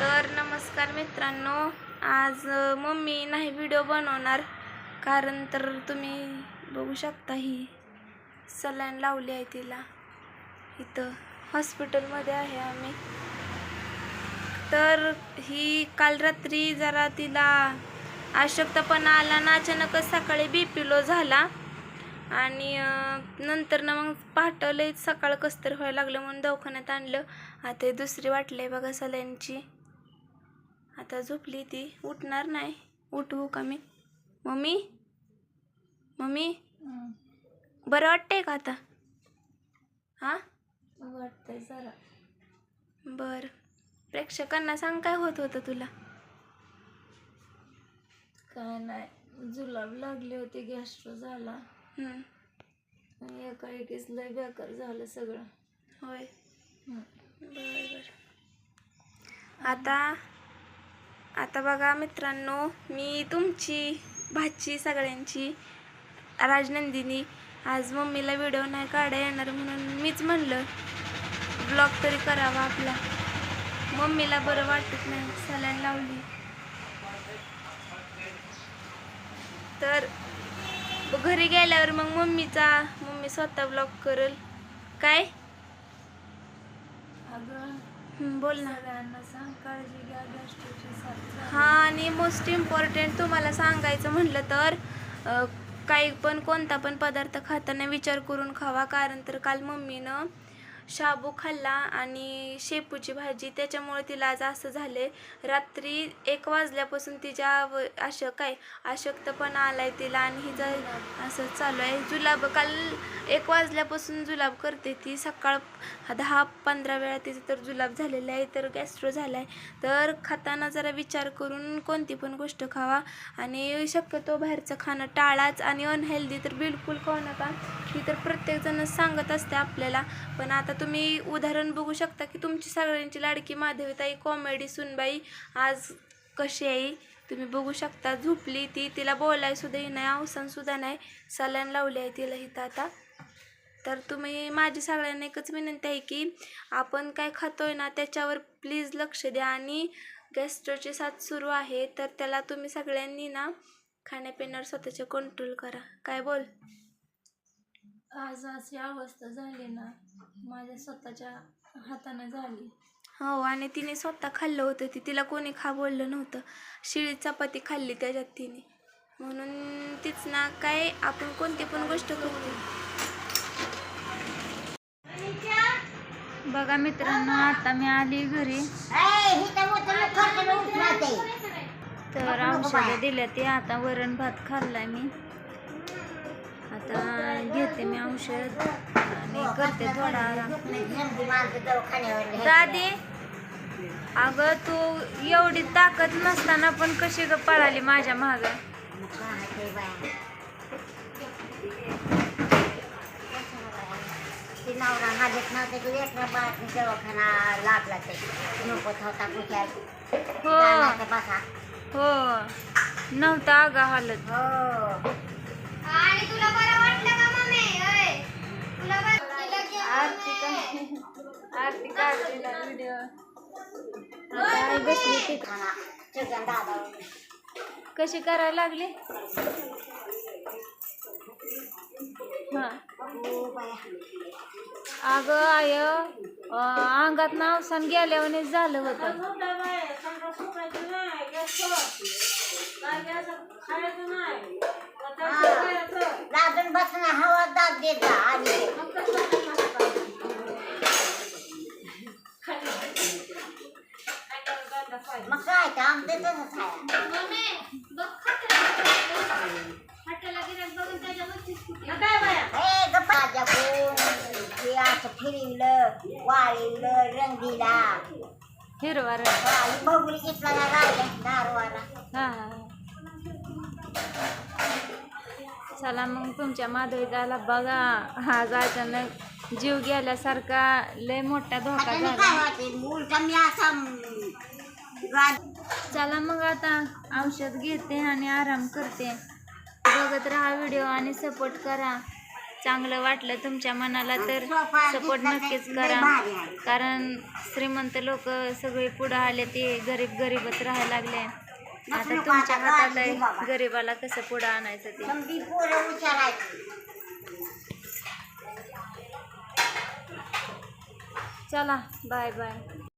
तर नमस्कार मित्रांनो आज मम्मी नाही व्हिडिओ बनवणार कारण तर तुम्ही बघू शकता ही सलाईन लावली आहे तिला. इथं हॉस्पिटलमध्ये आहे आम्ही. तर ही काल रात्री जरा तिला अशक्तपणा आला ना अचानकच सकाळी बी पी लो झाला. आणि नंतर ना मग पहाटं सकाळ कसतर व्हायला लागलं म्हणून दवाखान्यात आणलं. आता दुसरी वाटली बघा सलाईनची. आता झोपली ती. उठणार नाही. उठवू का मी? मम्मी? मम्मी? बरं वाटतंय का आता? हां? वाटतंय जरा. बर. प्रेक्षकांना सांग काय होत होतं तुला? काय नाही. जुलाब लागली होती गॅस्ट्रो झाला. आणि एका एकीच लय बेकार झालं सगळं. होय. बर बर. आता आता बघा मित्रांनो मी तुमची भाची सगळ्यांची राजनंदिनी आज मम्मीला व्हिडिओ नाही काढा येणार म्हणून मीच म्हणलं ब्लॉग तरी करावा आपला. मम्मीला बरं वाटत नाही सलाईन लावली. तर घरी गेल्यावर मग मम्मीचा मम्मी स्वतः ब्लॉग करल. काय? बोल ना. सगळ्यांना सांग काळजी घ्या गॅस्ट्रोची साथ हा आणि मोस्ट इम्पॉर्टंट तुम्हाला सांगायचं म्हटलं तर अ, काही पण कोणता पण पदार्थ खाताना विचार करून खावा. कारण तर काल मम्मीनं शाबू खाल्ला आणि शेपूची भाजी त्याच्यामुळे तिला आज असं झाले रात्री एक वाजल्यापासून तिच्या व- अश काय अशक्तपणा आलाय तिला आणि हिचं असं चालू आहे. जुलाब काल एक वाजल्यापासून जुलाब करते ती सकाळ दहा पंधरा वेळा तिचं तर जुलाब झालेला आहे तर गॅस्ट्रो झाला आहे तर खाताना जरा विचार करून कोणती पण गोष्ट खावा आणि शक्यतो बाहेरचं खाणं टाळाच आणि अनहेल्दी तर बिलकुल खाऊ नका. ही तर प्रत्येकजणच सांगत असते आपल्याला पण आता तुम्ही उदाहरण बघू शकता की तुमची सगळ्यांची लाडकी माधवीताई कॉमेडी सुनबाई आज कशी आहे? तुम्ही बघू शकता झोपली ती तिला बोलायसुद्धा नाही अवसनसुद्धा नाही. सलाईन लावली आहे तिला इथं आता. तर तुम्ही माझी सगळ्यांना एकच विनंती आहे की आपण काय खातोय ना त्याच्यावर प्लीज लक्ष द्या. आणि गॅस्ट्रोची साथ सुरू आहे तर त्याला तुम्ही सगळ्यांनी ना खाण्यापिण्यावर स्वतःचे कंट्रोल करा. काय बोल? आज अशी अवस्था झाली ना माझ्या स्वतःच्या हाताने झाली. हो आणि तिने स्वतः खाल्लं होतं ती. तिला कोणी खा बोललं नव्हतं. शिळी चपाती खाल्ली त्याच्यात तिने. म्हणून तीच ना काय आपण कोणती पण गोष्ट करतो. बघा मित्रांनो आता मी आली घरी. तर औषधं दिल्या ते आता वरण भात खाल्लाय मी. आता घेते मी औषध. आणि करते थोडा आराम. दादी अगं तू एवढी ताकद नसताना पण कशी ग पळाली माझ्या माग? ती नवरा हालत नव्हते की लेकरं बाळ दवाखाना लागला ते. नकोत होता कुठ्या हो. बसा. हो. नव्हता अगं हालत. हो आरती का आरती काढते ना व्हिडिओ आता आई बसली ती म्हणा सगळ्या दादा कशी करायला लागली? हा. अगं आय अं, अंगात नावसान गेल्यावर झालं होतं. दादून बसणं हवा दाब देता जा मग काय तर आमचं तसंच आहे ए गप्पा माझ्या कोण हे असं फिरवलं वाळवलं रंग दिला हिरवा रंग ही बघुली घेतला ना राहिल्या दारवाला हा हा चला मग तुमच्या माधवीदाला बघा. आज अचानक जीव गेल्यासारखा लय मोठा धोका आता मी झाला. काय वाटते उलटा मी असा चला मग आता औषध घेते आणि आराम करते. बघत राहा व्हिडिओ आणि सपोर्ट करा. चांगलं वाटलं तुमच्या मनाला तर सपोर्ट नक्कीच करा. कारण श्रीमंत लोक सगळे पुढे आले ते गरीब गरीबच राहायला लागले. आता तुमच्या हातात. आहे गरीबाला कसं पुढं आणायचं ते? चला बाय बाय